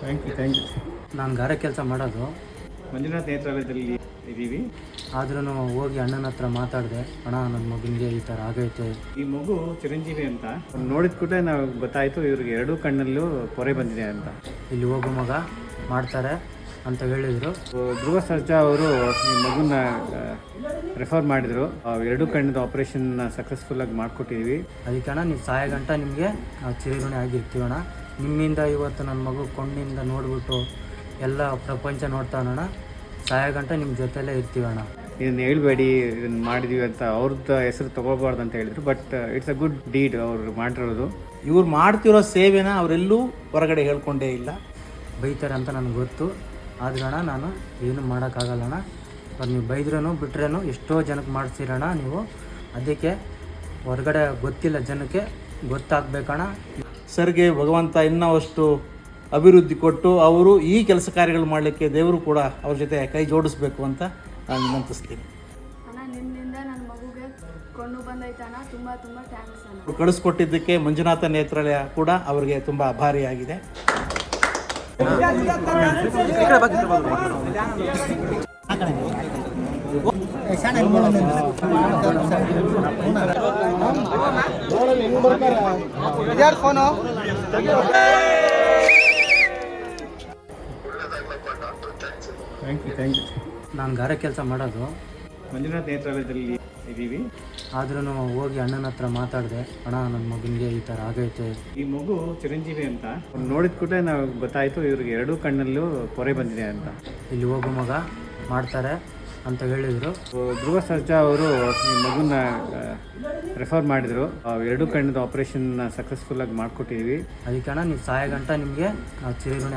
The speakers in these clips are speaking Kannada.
ಥ್ಯಾಂಕ್ ಯು ಥ್ಯಾಂಕ್ ಯು ನಾನು ಗಾರೆ ಕೆಲಸ ಮಾಡೋದು. ಮಂಜುನಾಥ್ ನೇತ್ರಾಲಯದಲ್ಲಿ ಇದ್ದೀವಿ ಆದ್ರೂ ಹೋಗಿ ಅಣ್ಣನ ಹತ್ರ ಮಾತಾಡಿದೆ. ಅಣ್ಣ ನನ್ನ ಮಗನಿಗೆ ಈ ಥರ ಆಗೈತೆ. ಈ ಮಗು ಚಿರಂಜೀವಿ ಅಂತ. ನೋಡಿದ ಕೂಡಲೇ ನಾವು ಗೊತ್ತಾಯಿತು ಇವ್ರಿಗೆ ಎರಡೂ ಕಣ್ಣಲ್ಲೂ ಪೊರೆ ಬಂದಿದೆ ಅಂತ. ಇಲ್ಲಿ ಹೋಗು ಮಗ ಮಾಡ್ತಾರೆ ಅಂತ ಹೇಳಿದರು. ಧ್ರುವ ಸರ್ಜಾ ಅವರು ಈ ಮಗುನ ರೆಫರ್ ಮಾಡಿದರು. ಎರಡೂ ಕಣ್ಣದ ಆಪರೇಷನ್ ಸಕ್ಸಸ್ಫುಲ್ಲಾಗಿ ಮಾಡಿಕೊಟ್ಟಿದ್ದೀವಿ ಅದಕ್ಕೆ ಅಣ್ಣ ನೀವು ಸಾಯ ಗಂಟ ನಿಮಗೆ ಚಿರಋಣಿ ಆಗಿರ್ತೀವಣ್ಣ. ನಿಮ್ಮಿಂದ ಇವತ್ತು ನನ್ನ ಮಗು ಕಣ್ಣಿಂದ ನೋಡ್ಬಿಟ್ಟು ಎಲ್ಲ ಪ್ರಪಂಚ ನೋಡ್ತಾನಣ್ಣ ಸಾಯ ಗಂಟ ನಿಮ್ಮ ಜೊತೆಲೇ ಇರ್ತೀವಣ್ಣ ಇದನ್ನ ಹೇಳ್ಬೇಡಿ ಇದನ್ನ ಮಾಡಿದೀವಿ ಅಂತ ಅವ್ರದ್ದು ಹೆಸರು ತಗೋಬಾರ್ದು ಅಂತ ಹೇಳಿದ್ರು but it's a good deed ಅವ್ರು ಮಾಡಿರೋದು. ಇವ್ರು ಮಾಡ್ತಿರೋ ಸೇವೆನ ಅವರೆಲ್ಲೂ ಹೊರಗಡೆ ಹೇಳ್ಕೊಂಡೇ ಇಲ್ಲ. ಬೈತಾರೆ ಅಂತ ನನಗೆ ಗೊತ್ತು. ಆದ್ರಣ ನಾನು ಏನು ಮಾಡೋಕ್ಕಾಗಲ್ಲಣ್ಣ ಅವ್ರು ನೀವು ಬೈದ್ರೂ ಬಿಟ್ರೇನು ಎಷ್ಟೋ ಜನಕ್ಕೆ ಮಾಡಿಸಿರೋಣ ನೀವು. ಅದಕ್ಕೆ ಹೊರಗಡೆ ಗೊತ್ತಿಲ್ಲ ಜನಕ್ಕೆ ಗೊತ್ತಾಗಬೇಕಣ್ಣ ಸರ್ಗೆ ಭಗವಂತ ಇನ್ನವಷ್ಟು ಅಭಿವೃದ್ಧಿ ಕೊಟ್ಟು ಅವರು ಈ ಕೆಲಸ ಕಾರ್ಯಗಳು ಮಾಡಲಿಕ್ಕೆ ದೇವರು ಕೂಡ ಅವ್ರ ಜೊತೆ ಕೈ ಜೋಡಿಸ್ಬೇಕು ಅಂತ ನಾನು ವಿನಂತಿಸ್ತೀನಿ. ಅಣ್ಣ ನಿನ್ನಿಂದ ನನ್ನ ಮಗುಗೆ ಕೊಂಡು ಬಂದೈತಣ್ಣ ತುಂಬ ತುಂಬ ಥ್ಯಾಂಕ್ಸ್ ಅಣ್ಣ. ಅವ್ರು ಕಳಿಸ್ಕೊಟ್ಟಿದ್ದಕ್ಕೆ ಮಂಜುನಾಥ ನೇತ್ರಾಲಯ ಕೂಡ ಅವರಿಗೆ ತುಂಬ ಆಭಾರಿಯಾಗಿದೆ ಥ್ಯಾಂಕ್ ಯು ಥ್ಯಾಂಕ್ ಯು ನಾನು ಗಾರೆ ಕೆಲಸ ಮಾಡೋದು. ಮಂಜುನಾಥ್ ನೇತ್ರಾಲಯದಲ್ಲಿ ಇದ್ದೀವಿ ಆದ್ರೂ ಹೋಗಿ ಅಣ್ಣನ ಹತ್ರ ಮಾತಾಡಿದೆ. ಅಣ್ಣ ನನ್ನ ಮಗನಿಗೆ ಈ ಥರ ಆಗೈತೆ. ಈ ಮಗು ಚಿರಂಜೀವಿ ಅಂತ. ನೋಡಿದ ಕೂಡಲೇ ನಾವು ಗೊತ್ತಾಯಿತು ಇವ್ರಿಗೆ ಎರಡೂ ಕಣ್ಣಲ್ಲೂ ಪೊರೆ ಬಂದಿದೆ ಅಂತ. ಇಲ್ಲಿ ಹೋಗು ಮಗ. ಮಾಡ್ತಾರೆ. ಅಂತ ಹೇಳಿದರು. ಧ್ರುವ ಸರ್ಜಾ ಅವರು ಈ ಮಗುನ ರೆಫರ್ ಮಾಡಿದರು. ಎರಡು ಕಣ್ಣದ ಆಪರೇಷನ್ ಸಕ್ಸಸ್ಫುಲ್ಲಾಗಿ ಮಾಡಿಕೊಟ್ಟಿದ್ದೀವಿ ಅದಕ್ಕೆ ಅಣ್ಣ ನೀವು ಸಹಾಯ ಗಂಟ ನಿಮಗೆ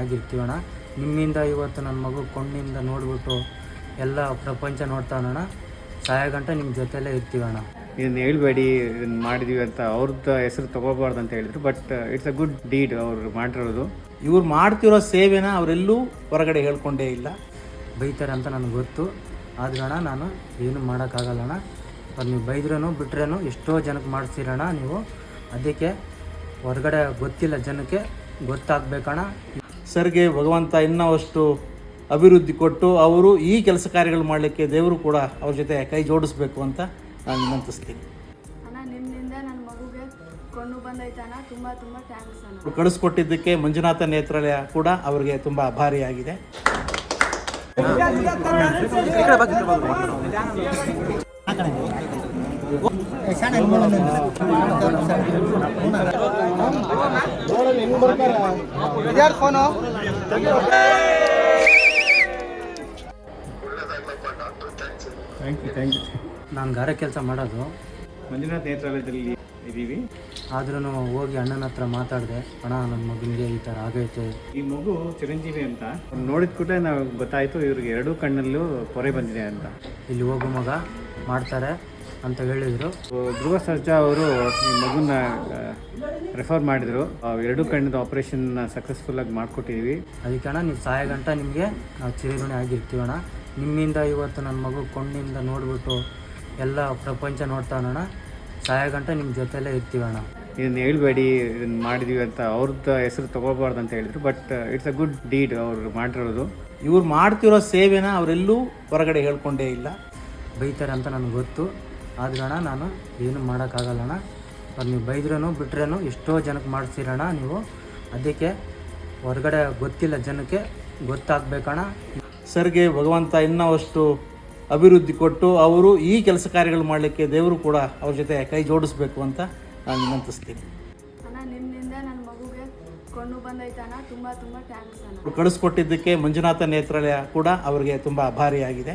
ಆಗಿರ್ತೀವಿ ಅಣ್ಣ ನಿಮ್ಮಿಂದ ಇವತ್ತು ನನ್ನ ಮಗು ಕಣ್ಣಿಂದ ನೋಡಿಬಿಟ್ಟು ಎಲ್ಲ ಪ್ರಪಂಚ ನೋಡ್ತಾನಣ್ಣ ಸಹಾಯ ಗಂಟ ನಿಮ್ಮ ಜೊತೆಲೇ ಇರ್ತೀವಣ್ಣ. ಇದನ್ನು ಹೇಳ್ಬೇಡಿ ಇದನ್ನು ಮಾಡಿದೀವಿ ಅಂತ ಅವ್ರದ್ದು ಹೆಸರು ತೊಗೋಬಾರ್ದು ಅಂತ ಹೇಳಿದ್ರು. But it's a good deed ಅವರು ಮಾಡಿರೋದು. ಇವ್ರು ಮಾಡ್ತಿರೋ ಸೇವೆನ ಅವರೆಲ್ಲೂ ಹೊರಗಡೆ ಹೇಳ್ಕೊಂಡೇ ಇಲ್ಲ. ಬೈತಾರೆ ಅಂತ ನನಗೆ ಗೊತ್ತು. ಆದ್ರೆ ಅಣ್ಣ ನಾನು ಏನು ಮಾಡೋಕ್ಕಾಗಲ್ಲಣ್ಣ ಅದು ನೀವು ಬೈದ್ರೂ ಬಿಟ್ರೇನು ಎಷ್ಟೋ ಜನಕ್ಕೆ ಮಾಡಿಸಿರೋಣ ನೀವು. ಅದಕ್ಕೆ ಹೊರಗಡೆ ಗೊತ್ತಿಲ್ಲ ಜನಕ್ಕೆ ಗೊತ್ತಾಗಬೇಕಣ್ಣ ಸರ್ಗೆ ಭಗವಂತ ಇನ್ನವಷ್ಟು ಅಭಿವೃದ್ಧಿ ಕೊಟ್ಟು ಅವರು ಈ ಕೆಲಸ ಕಾರ್ಯಗಳು ಮಾಡಲಿಕ್ಕೆ ದೇವರು ಕೂಡ ಅವ್ರ ಜೊತೆ ಕೈ ಜೋಡಿಸ್ಬೇಕು ಅಂತ ನಾನು ವಿನಂತಿಸ್ತೀನಿ. ಅಣ್ಣ ನಿನ್ನಿಂದ ನನ್ನ ಮಗುಗೆ ಕೊಂಡು ಬಂದೈತಣ್ಣ ತುಂಬ ತುಂಬ ಥ್ಯಾಂಕ್ಸ್ ಅಣ್ಣ. ಅವ್ರು ಕಳಿಸ್ಕೊಟ್ಟಿದ್ದಕ್ಕೆ ಮಂಜುನಾಥ ನೇತ್ರಾಲಯ ಕೂಡ ಅವರಿಗೆ ತುಂಬ ಆಭಾರಿಯಾಗಿದೆ ಥ್ಯಾಂಕ್ ಯು ಥ್ಯಾಂಕ್ ಯು ನಾನು ಗಾರೆ ಕೆಲಸ ಮಾಡೋದು. ಮಂಜುನಾಥ್ ನೇತ್ರಾಲಯದಲ್ಲಿ ಇದ್ದೀವಿ ಆದ್ರೂ ಹೋಗಿ ಅಣ್ಣನ ಹತ್ರ ಮಾತಾಡಿದೆ ಅಣ್ಣ ನನ್ನ ಮಗನಿಗೆ ಈ ಥರ ಆಗೈತೆ. ಈ ಮಗು ಚಿರಂಜೀವಿ ಅಂತ. ನೋಡಿದ ಕೂಡಲೇ ನಾವು ಗೊತ್ತಾಯಿತು ಇವ್ರಿಗೆ ಎರಡೂ ಕಣ್ಣಲ್ಲೂ ಪೊರೆ ಬಂದಿದೆ ಅಂತ. ಇಲ್ಲಿ ಹೋಗು ಮಗ ಮಾಡ್ತಾರೆ ಅಂತ ಹೇಳಿದರು. ಧ್ರುವ ಸರ್ಜಾ ಅವರು ಈ ಮಗುನ ರೆಫರ್ ಮಾಡಿದರು. ಎರಡು ಕಣ್ಣದ ಆಪರೇಷನ್ ಸಕ್ಸಸ್ಫುಲ್ಲಾಗಿ ಮಾಡಿಕೊಟ್ಟಿದ್ದೀವಿ ಅದಕ್ಕೆ ಅಣ್ಣ ನೀವು ಸಹಾಯ ಗಂಟ ನಿಮಗೆ ಚಿರಋಣಿ ಆಗಿರ್ತೀವಣ್ಣ ನಿಮ್ಮಿಂದ ಇವತ್ತು ನನ್ನ ಮಗು ಕಣ್ಣಿಂದ ನೋಡ್ಬಿಟ್ಟು ಎಲ್ಲ ಪ್ರಪಂಚ ನೋಡ್ತಾನಣ್ಣ. ಸಾಯ ಗಂಟ ನಿಮ್ಮ ಜೊತೆಲೇ ಇರ್ತೀವಣ್ಣ ಇದನ್ನ ಹೇಳ್ಬೇಡಿ ಇದನ್ನ ಮಾಡಿದೀವಿ ಅಂತ ಅವ್ರದ್ದು ಹೆಸರು ತಗೋಬಾರ್ದು ಅಂತ ಹೇಳಿದ್ರು but it's a good deed ಅವ್ರು ಮಾಡಿರೋದು. ಇವ್ರು ಮಾಡ್ತಿರೋ ಸೇವೆನ ಅವರೆಲ್ಲೂ ಹೊರಗಡೆ ಹೇಳ್ಕೊಂಡೇ ಇಲ್ಲ. ಬೈತಾರೆ ಅಂತ ನನಗೆ ಗೊತ್ತು. ಆದ್ರಣ ಅಣ್ಣ ನಾನು ಏನು ಮಾಡೋಕ್ಕಾಗಲ್ಲಣ್ಣ ಅವ್ರು ನೀವು ಬೈದ್ರೂ ಬಿಟ್ರೇನು ಎಷ್ಟೋ ಜನಕ್ಕೆ ಮಾಡಿಸಿರೋಣ ನೀವು. ಅದಕ್ಕೆ ಹೊರಗಡೆ ಗೊತ್ತಿಲ್ಲ ಜನಕ್ಕೆ ಗೊತ್ತಾಗಬೇಕಣ್ಣ. ಸರ್ಗೆ ಭಗವಂತ ಇನ್ನಷ್ಟು ಅಭಿವೃದ್ಧಿ ಕೊಟ್ಟು ಅವರು ಈ ಕೆಲಸ ಕಾರ್ಯಗಳು ಮಾಡಲಿಕ್ಕೆ ದೇವರು ಕೂಡ ಅವ್ರ ಜೊತೆ ಕೈ ಜೋಡಿಸ್ಬೇಕು ಅಂತ ನಾನು ವಿನಂತಿಸ್ತೀನಿ. ಅಣ್ಣ ನಿನ್ನಿಂದ ನನ್ನ ಮಗುಗೆ ಕೊಂಡು ಬಂದೈತಣ್ಣ ತುಂಬ ತುಂಬ ಥ್ಯಾಂಕ್ಸ್ ಅಣ್ಣ. ಅವ್ರು ಕಳಿಸ್ಕೊಟ್ಟಿದ್ದಕ್ಕೆ ಮಂಜುನಾಥ ನೇತ್ರಾಲಯ ಕೂಡ ಅವರಿಗೆ ತುಂಬ ಆಭಾರಿಯಾಗಿದೆ